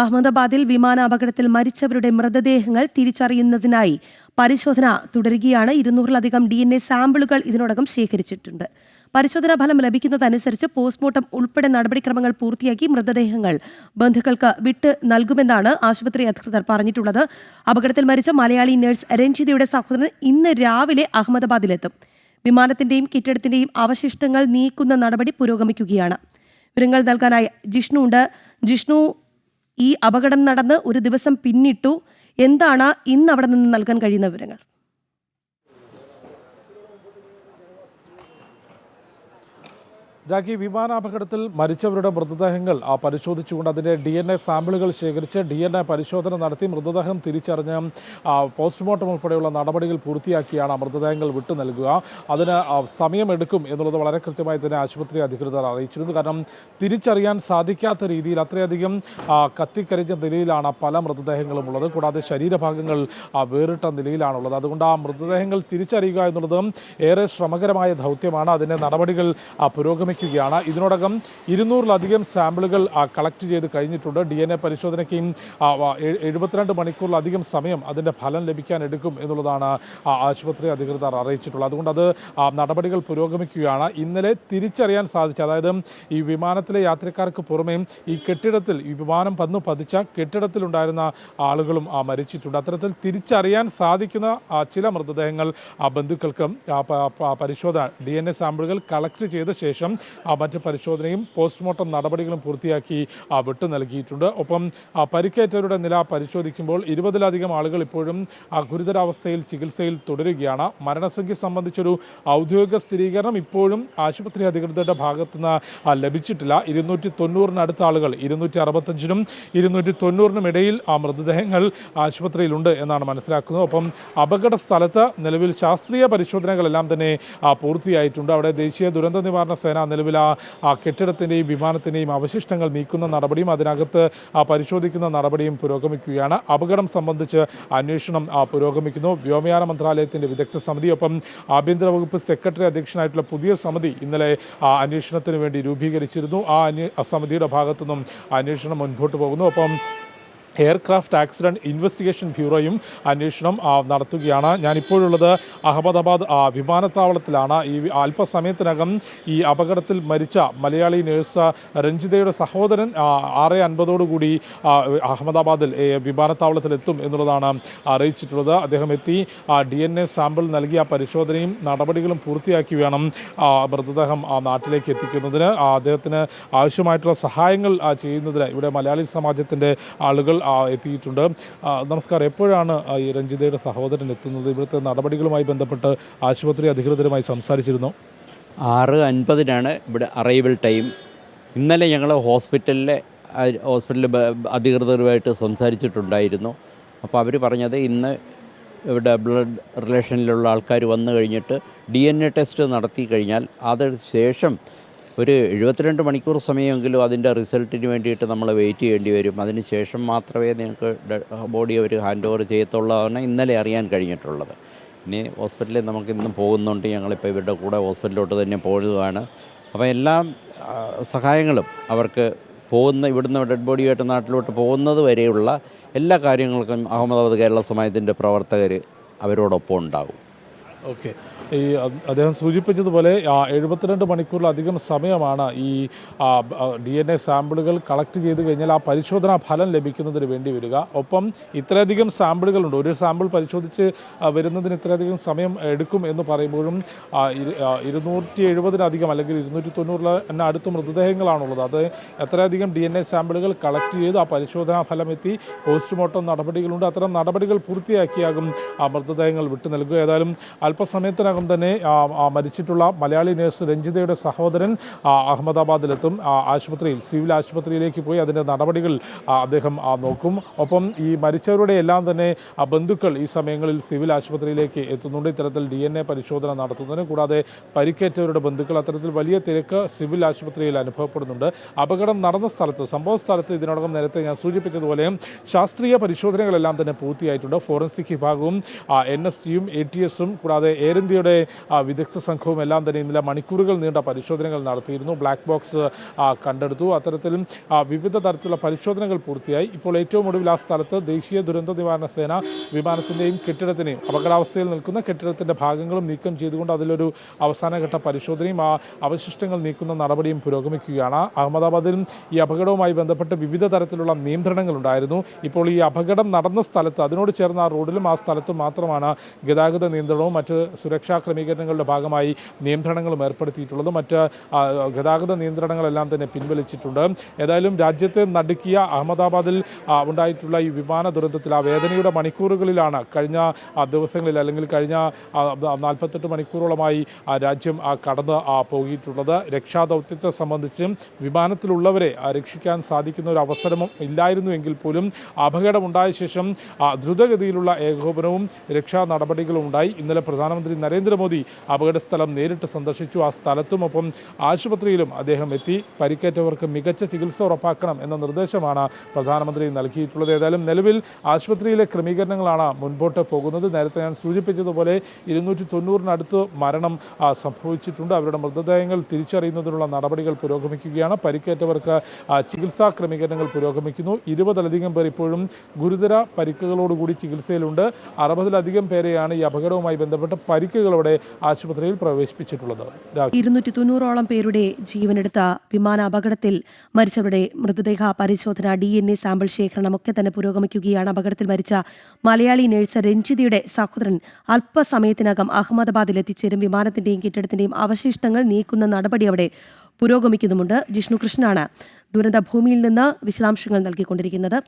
അഹമ്മദാബാദിൽ വിമാനാപകടത്തിൽ മരിച്ചവരുടെ മൃതദേഹങ്ങൾ തിരിച്ചറിയുന്നതിനായി പരിശോധന തുടരുകയാണ്. ഇരുന്നൂറിലധികം ഡി എൻ എ സാമ്പിളുകൾ ഇതിനോടകം ശേഖരിച്ചിട്ടുണ്ട്. പരിശോധനാ ഫലം ലഭിക്കുന്നതനുസരിച്ച് പോസ്റ്റ്മോർട്ടം ഉൾപ്പെടെ നടപടിക്രമങ്ങൾ പൂർത്തിയാക്കി മൃതദേഹങ്ങൾ ബന്ധുക്കൾക്ക് വിട്ട് നൽകുമെന്നാണ് ആശുപത്രി അധികൃതർ പറഞ്ഞിട്ടുള്ളത്. അപകടത്തിൽ മരിച്ച മലയാളി നഴ്സ് രഞ്ജിതയുടെ സഹോദരൻ ഇന്ന് രാവിലെ അഹമ്മദാബാദിലെത്തും. വിമാനത്തിന്റെയും കെട്ടിടത്തിന്റെയും അവശിഷ്ടങ്ങൾ നീക്കുന്ന നടപടി പുരോഗമിക്കുകയാണ്. വിവരങ്ങൾ നൽകാനായി ജിഷ്ണു ഉണ്ട് ജിഷ്ണു ഈ അപകടം നടന്ന് ഒരു ദിവസം പിന്നിട്ടു. എന്താണ് ഇന്ന് അവിടെ നിന്ന് നൽകാൻ കഴിയുന്ന വിവരങ്ങൾ? ജാക്കി വിമാനാപകടത്തിൽ മരിച്ചവരുടെ മൃതദേഹങ്ങൾ പരിശോധിച്ചുകൊണ്ട് അതിന്റെ ഡി എൻ എ സാമ്പിളുകൾ ശേഖരിച്ച് ഡി എൻ എ പരിശോധന നടത്തി മൃതദേഹം തിരിച്ചറിഞ്ഞ് പോസ്റ്റ്മോർട്ടം ഉൾപ്പെടെയുള്ള നടപടികൾ പൂർത്തിയാക്കിയാണ് മൃതദേഹങ്ങൾ വിട്ടു നൽകുക. അതിന് സമയമെടുക്കും എന്നുള്ളത് വളരെ കൃത്യമായി തന്നെ ആശുപത്രി അധികൃതർ അറിയിച്ചിരുന്നു. കാരണം തിരിച്ചറിയാൻ സാധിക്കാത്ത രീതിയിൽ അത്രയധികം കത്തിക്കരിഞ്ഞ നിലയിലാണ് പല മൃതദേഹങ്ങളും ഉള്ളത്. കൂടാതെ ശരീരഭാഗങ്ങൾ വേറിട്ട നിലയിലാണുള്ളത്. അതുകൊണ്ട് ആ മൃതദേഹങ്ങൾ തിരിച്ചറിയുക എന്നുള്ളത് ഏറെ ശ്രമകരമായ ദൗത്യമാണ്. അതിന്റെ നടപടികൾ ആ, പുരോഗമിക്കുകയാണ് ഇതിനോടകം ഇരുന്നൂറിലധികം സാമ്പിളുകൾ കളക്ട് ചെയ്ത് കഴിഞ്ഞിട്ടുണ്ട്. ഡി എൻ എ പരിശോധനയ്ക്കും എഴുപത്തിരണ്ട് മണിക്കൂറിലധികം സമയം അതിന്റെ ഫലം ലഭിക്കാൻ എടുക്കും എന്നുള്ളതാണ് ആശുപത്രി അധികൃതർ അറിയിച്ചിട്ടുള്ളത്. അതുകൊണ്ട് അത് നടപടികൾ പുരോഗമിക്കുകയാണ്. ഇന്നലെ തിരിച്ചറിയാൻ സാധിച്ചു. അതായത് ഈ വിമാനത്തിലെ യാത്രക്കാർക്ക് പുറമേ ഈ കെട്ടിടത്തിൽ ഈ വിമാനം വന്നു പതിച്ച കെട്ടിടത്തിലുണ്ടായിരുന്ന ആളുകളും മരിച്ചിട്ടുണ്ട്. അത്തരത്തിൽ തിരിച്ചറിയാൻ സാധിക്കുന്ന ചില മൃതദേഹങ്ങൾ ബന്ധുക്കൾക്കും പരിശോധന ഡി എൻ എ സാമ്പിളുകൾ കളക്ട് ചെയ്ത ശേഷം മറ്റ് പരിശോധനയും പോസ്റ്റ്മോർട്ടം നടപടികളും പൂർത്തിയാക്കി വിട്ടു നൽകിയിട്ടുണ്ട്. ഒപ്പം പരിക്കേറ്റവരുടെ നില പരിശോധിക്കുമ്പോൾ ഇരുപതിലധികം ആളുകൾ ഇപ്പോഴും ഗുരുതരാവസ്ഥയിൽ ചികിത്സയിൽ തുടരുകയാണ്. മരണസംഖ്യ സംബന്ധിച്ചൊരു ഔദ്യോഗിക സ്ഥിരീകരണം ഇപ്പോഴും ആശുപത്രി അധികൃതരുടെ ഭാഗത്തു നിന്ന് ലഭിച്ചിട്ടില്ല. ഇരുന്നൂറ്റി തൊണ്ണൂറിനടുത്ത ആളുകൾ ഇരുന്നൂറ്റി അറുപത്തഞ്ചിനും ഇരുന്നൂറ്റി തൊണ്ണൂറിനും ഇടയിൽ ആ മൃതദേഹങ്ങൾ ആശുപത്രിയിലുണ്ട് എന്നാണ് മനസ്സിലാക്കുന്നത്. ഒപ്പം അപകട സ്ഥലത്ത് നിലവിൽ ശാസ്ത്രീയ പരിശോധനകളെല്ലാം തന്നെ പൂർത്തിയായിട്ടുണ്ട്. അവിടെ ദേശീയ ദുരന്ത നിവാരണ സേന നിലവിൽ ആ കെട്ടിടത്തിന്റെയും വിമാനത്തിന്റെയും അവശിഷ്ടങ്ങൾ നീക്കുന്ന നടപടിയും അതിനകത്ത് പരിശോധിക്കുന്ന നടപടിയും പുരോഗമിക്കുകയാണ്. അപകടം സംബന്ധിച്ച് അന്വേഷണം പുരോഗമിക്കുന്നു. വ്യോമയാന മന്ത്രാലയത്തിന്റെ വിദഗ്ധ സമിതി ഒപ്പം ആഭ്യന്തര വകുപ്പ് സെക്രട്ടറി അധ്യക്ഷനായിട്ടുള്ള പുതിയ സമിതി ഇന്നലെ അന്വേഷണത്തിന് വേണ്ടി രൂപീകരിച്ചിരുന്നു. ആ സമിതിയുടെ ഭാഗത്തുനിന്നും അന്വേഷണം മുൻപോട്ട് പോകുന്നു. ഒപ്പം എയർക്രാഫ്റ്റ് ആക്സിഡന്റ് ഇൻവെസ്റ്റിഗേഷൻ ബ്യൂറോയും അന്വേഷണം നടത്തുകയാണ്. ഞാനിപ്പോഴുള്ളത് അഹമ്മദാബാദ് വിമാനത്താവളത്തിലാണ്. ഈ അല്പസമയത്തിനകം ഈ അപകടത്തിൽ മരിച്ച മലയാളി നേഴ്സ് രഞ്ജിതയുടെ സഹോദരൻ ആറ് അൻപതോടുകൂടി അഹമ്മദാബാദിൽ വിമാനത്താവളത്തിലെത്തും എന്നുള്ളതാണ് അറിയിച്ചിട്ടുള്ളത്. അദ്ദേഹം എത്തി ഡി എൻ എ സാമ്പിൾ നൽകിയ പരിശോധനയും നടപടികളും പൂർത്തിയാക്കി വേണം മൃതദേഹം നാട്ടിലേക്ക് എത്തിക്കുന്നതിന്. അദ്ദേഹത്തിന് ആവശ്യമായിട്ടുള്ള സഹായങ്ങൾ ചെയ്യുന്നതിന് ഇവിടെ മലയാളി സമാജത്തിന്റെ ആളുകൾ എത്തിയിട്ടുണ്ട്. നമസ്കാരം. എപ്പോഴാണ് ഈ രഞ്ജിതയുടെ സഹോദരൻ എത്തുന്നത്? ഇവിടുത്തെ നടപടികളുമായി ബന്ധപ്പെട്ട് ആശുപത്രി അധികൃതരുമായി സംസാരിച്ചിരുന്നു. ആറ് അൻപതിനാണ് ഇവിടെ അറൈവൽ ടൈം ഇന്നലെ ഞങ്ങൾ ഹോസ്പിറ്റലിലെ ഹോസ്പിറ്റലിൽ അധികൃതരുമായിട്ട് സംസാരിച്ചിട്ടുണ്ടായിരുന്നു. അപ്പോൾ അവർ പറഞ്ഞത് ഇന്ന് ഇവിടെ ബ്ലഡ് റിലേഷനിലുള്ള ആൾക്കാർ വന്നു കഴിഞ്ഞിട്ട് ഡി എൻ എ ടെസ്റ്റ് നടത്തി കഴിഞ്ഞാൽ അതിന് ശേഷം ഒരു എഴുപത്തിരണ്ട് മണിക്കൂർ സമയമെങ്കിലും അതിന്റെ റിസൾട്ടിന് വേണ്ടിയിട്ട് നമ്മൾ വെയിറ്റ് ചെയ്യേണ്ടി വരും. അതിന് ശേഷം മാത്രമേ നിങ്ങൾക്ക് ബോഡി അവർ ഹാൻഡ് ഓവർ ചെയ്യത്തുള്ളതാണ് ഇന്നലെ അറിയാൻ കഴിഞ്ഞിട്ടുള്ളത്. ഇനി ഹോസ്പിറ്റലിൽ നമുക്ക് ഇന്ന് പോകുന്നുണ്ട്. ഞങ്ങളിപ്പോൾ ഇവരുടെ കൂടെ ഹോസ്പിറ്റലിലോട്ട് തന്നെ പോകുന്നതാണ് അപ്പോൾ എല്ലാ സഹായങ്ങളും അവർക്ക് പോകുന്ന ഇവിടുന്ന് ഡെഡ് ബോഡിയായിട്ട് നാട്ടിലോട്ട് പോകുന്നത് വരെയുള്ള എല്ലാ കാര്യങ്ങൾക്കും അഹമ്മദാബാദ് കേരള സമയത്തിന്റെ പ്രവർത്തകർ അവരോടൊപ്പം ഉണ്ടാകും ഓക്കെ ഈ അദ്ദേഹം സൂചിപ്പിച്ചതുപോലെ എഴുപത്തിരണ്ട് മണിക്കൂറിലധികം സമയമാണ് ഈ ഡി എൻ എ സാമ്പിളുകൾ കളക്ട് ചെയ്ത് കഴിഞ്ഞാൽ ആ പരിശോധനാ ഫലം ലഭിക്കുന്നതിന് വേണ്ടി വരിക. ഒപ്പം ഇത്രയധികം സാമ്പിളുകളുണ്ട്. ഒരു സാമ്പിൾ പരിശോധിച്ച് വരുന്നതിന് ഇത്രയധികം സമയം എടുക്കും എന്ന് പറയുമ്പോഴും ഇരുന്നൂറ്റി എഴുപതിനധികം അല്ലെങ്കിൽ ഇരുന്നൂറ്റി തൊണ്ണൂറിൽ തന്നെ അടുത്ത മൃതദേഹങ്ങളാണുള്ളത്. അത് എത്രയധികം ഡി എൻ എ സാമ്പിളുകൾ കളക്ട് ചെയ്ത് ആ പരിശോധനാ ഫലം എത്തി പോസ്റ്റ്മോർട്ടം നടപടികളുണ്ട്. അത്തരം നടപടികൾ പൂർത്തിയാക്കിയാകും ആ മൃതദേഹങ്ങൾ വിട്ടു നൽകുക. ഏതായാലും അല്പസമയത്തിനകം തന്നെ മരിച്ചിട്ടുള്ള മലയാളി നേഴ്സ് രഞ്ജിതയുടെ സഹോദരൻ അഹമ്മദാബാദിലെത്തും. ആശുപത്രിയിൽ സിവിൽ ആശുപത്രിയിലേക്ക് പോയി അതിന്റെ നടപടികൾ അദ്ദേഹം നോക്കും. ഒപ്പം ഈ മരിച്ചവരുടെ എല്ലാം തന്നെ ബന്ധുക്കൾ ഈ സമയങ്ങളിൽ സിവിൽ ആശുപത്രിയിലേക്ക് എത്തുന്നുണ്ട്. ഇത്തരത്തിൽ ഡി എൻ എ പരിശോധന നടത്തുന്നതിന് കൂടാതെ പരിക്കേറ്റവരുടെ ബന്ധുക്കൾ അത്തരത്തിൽ വലിയ തിരക്ക് സിവിൽ ആശുപത്രിയിൽ അനുഭവപ്പെടുന്നുണ്ട്. അപകടം നടന്ന സ്ഥലത്ത് സംഭവ സ്ഥലത്ത് ഇതിനോടകം നേരത്തെ ഞാൻ സൂചിപ്പിച്ചതുപോലെ ശാസ്ത്രീയ പരിശോധനകളെല്ലാം തന്നെ പൂർത്തിയായിട്ടുണ്ട്. ഫോറൻസിക് വിഭാഗവും എൻ എസ് ടിയും എ ടി എസും കൂടാതെ എയർ ഇന്ത്യയുടെ വിദഗ്ധ സംഘവും എല്ലാം തന്നെ ഇന്നലെ മണിക്കൂറുകൾ നീണ്ട പരിശോധനകൾ നടത്തിയിരുന്നു. ബ്ലാക്ക് ബോക്സ് കണ്ടെടുത്തു. അത്തരത്തിലും വിവിധ തരത്തിലുള്ള പരിശോധനകൾ പൂർത്തിയായി. ഇപ്പോൾ ഏറ്റവും ഒടുവിൽ ആ സ്ഥലത്ത് ദേശീയ ദുരന്ത നിവാരണ സേന വിമാനത്തിന്റെയും കെട്ടിടത്തിനെയും അപകടാവസ്ഥയിൽ നിൽക്കുന്ന കെട്ടിടത്തിന്റെ ഭാഗങ്ങളും നീക്കം ചെയ്തുകൊണ്ട് അതിലൊരു അവസാനഘട്ട പരിശോധനയും ആ അവശിഷ്ടങ്ങൾ നീക്കുന്ന നടപടിയും പുരോഗമിക്കുകയാണ്. അഹമ്മദാബാദിലും ഈ അപകടവുമായി ബന്ധപ്പെട്ട് വിവിധ തരത്തിലുള്ള നിയന്ത്രണങ്ങൾ ഉണ്ടായിരുന്നു. ഇപ്പോൾ ഈ അപകടം നടന്ന സ്ഥലത്ത് അതിനോട് ചേർന്ന ആ റോഡിലും ആ സ്ഥലത്തും മാത്രമാണ് ഗതാഗത നിയന്ത്രണവും മറ്റ് സുരക്ഷാ ക്രമീകരണങ്ങളുടെ ഭാഗമായി നിയന്ത്രണങ്ങളും ഏർപ്പെടുത്തിയിട്ടുള്ളത്. മറ്റ് ഗതാഗത നിയന്ത്രണങ്ങളെല്ലാം തന്നെ പിൻവലിച്ചിട്ടുണ്ട്. ഏതായാലും രാജ്യത്തെ നടുക്കിയ അഹമ്മദാബാദിൽ ഉണ്ടായിട്ടുള്ള ഈ വിമാന ദുരന്തത്തിൽ ആ വേദനയുടെ മണിക്കൂറുകളിലാണ് കഴിഞ്ഞ ദിവസങ്ങളിൽ അല്ലെങ്കിൽ കഴിഞ്ഞ നാൽപ്പത്തെട്ട് മണിക്കൂറോളമായി രാജ്യം കടന്ന് പോയിട്ടുള്ളത്. രക്ഷാദൗത്യത്തെ സംബന്ധിച്ചും വിമാനത്തിലുള്ളവരെ രക്ഷിക്കാൻ സാധിക്കുന്ന ഒരു അവസരവും ഇല്ലായിരുന്നു എങ്കിൽ പോലും അപകടമുണ്ടായ ശേഷം ദ്രുതഗതിയിലുള്ള ഏകോപനവും രക്ഷാ നടപടികളും ഉണ്ടായി ഇന്നലെ പ്രധാനമന്ത്രി നരേന്ദ്രമോദി അപകട സ്ഥലം നേരിട്ട് സന്ദർശിച്ചു. ആ സ്ഥലത്തുമൊപ്പം ആശുപത്രിയിലും അദ്ദേഹം എത്തി. പരിക്കേറ്റവർക്ക് മികച്ച ചികിത്സ ഉറപ്പാക്കണം എന്ന നിർദ്ദേശമാണ് പ്രധാനമന്ത്രി നൽകിയിട്ടുള്ളത്. ഏതായാലും നിലവിൽ ആശുപത്രിയിലെ ക്രമീകരണങ്ങളാണ് മുൻപോട്ട് പോകുന്നത്. നേരത്തെ ഞാൻ സൂചിപ്പിച്ചതുപോലെ ഇരുന്നൂറ്റി തൊണ്ണൂറിനടുത്ത് മരണം സംഭവിച്ചിട്ടുണ്ട്. അവരുടെ മൃതദേഹങ്ങൾ തിരിച്ചറിയുന്നതിനുള്ള നടപടികൾ പുരോഗമിക്കുകയാണ്. പരിക്കേറ്റവർക്ക് ചികിത്സാ ക്രമീകരണങ്ങൾ പുരോഗമിക്കുന്നു. ഇരുപതിലധികം പേർ ഇപ്പോഴും ഗുരുതര പരിക്കുകളോടുകൂടി ചികിത്സയിലുണ്ട്. അറുപതിലധികം പേരെയാണ് ഈ അപകടവുമായി ബന്ധപ്പെട്ട് പരിക്കുകളോടെ ആശുപത്രിയിൽ പ്രവേശിപ്പിച്ചിട്ടുള്ളത്. ഇരുന്നൂറ്റി തൊണ്ണൂറോളം പേരുടെ ജീവനെടുത്ത വിമാന അപകടത്തിൽ മരിച്ചവരുടെ മൃതദേഹ പരിശോധന ഡി എൻ എ സാമ്പിൾ ശേഖരണം ഒക്കെ തന്നെ പുരോഗമിക്കുകയാണ്. അപകടത്തിൽ മരിച്ച മലയാളി നഴ്സ് രഞ്ജിതയുടെ സഹോദരൻ അല്പസമയത്തിനകം അഹമ്മദാബാദിൽ എത്തിച്ചേരും. വിമാനത്തിന്റെയും കെട്ടിടത്തിന്റെയും അവശിഷ്ടങ്ങൾ നീക്കുന്ന നടപടി അവിടെ പുരോഗമിക്കുന്നുമുണ്ട്. ജിഷ്ണു കൃഷ്ണനാണ് ദുരന്ത ഭൂമിയിൽ നിന്ന് വിശദാംശങ്ങൾ നൽകിക്കൊണ്ടിരിക്കുന്നത്.